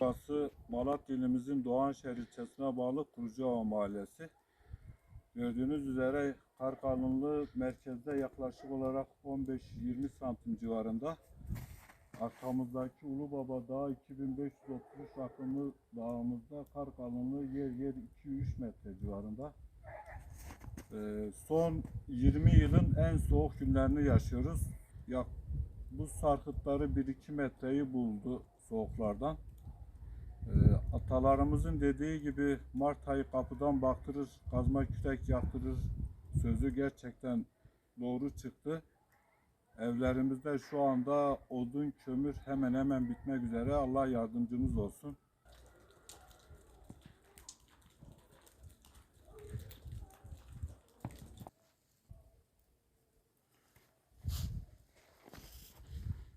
Burası Malatya ilimizin Doğanşehir ilçesine bağlı Kurucuova Mahallesi. Gördüğünüz üzere kar kalınlığı merkezde yaklaşık olarak 15-20 santim civarında. Arkamızdaki Ulubaba Dağı 2533 rakımlı dağımızda kar kalınlığı yer yer 2-3 metre civarında. Ee, son 20 yılın en soğuk günlerini yaşıyoruz. Ya, bu sarkıtları 1-2 metreyi buldu soğuklardan. Ee, atalarımızın dediği gibi Mart ayı kapıdan baktırır, kazma kürek yaktırır sözü gerçekten doğru çıktı. Evlerimizde şu anda odun, kömür hemen hemen bitmek üzere. Allah yardımcımız olsun.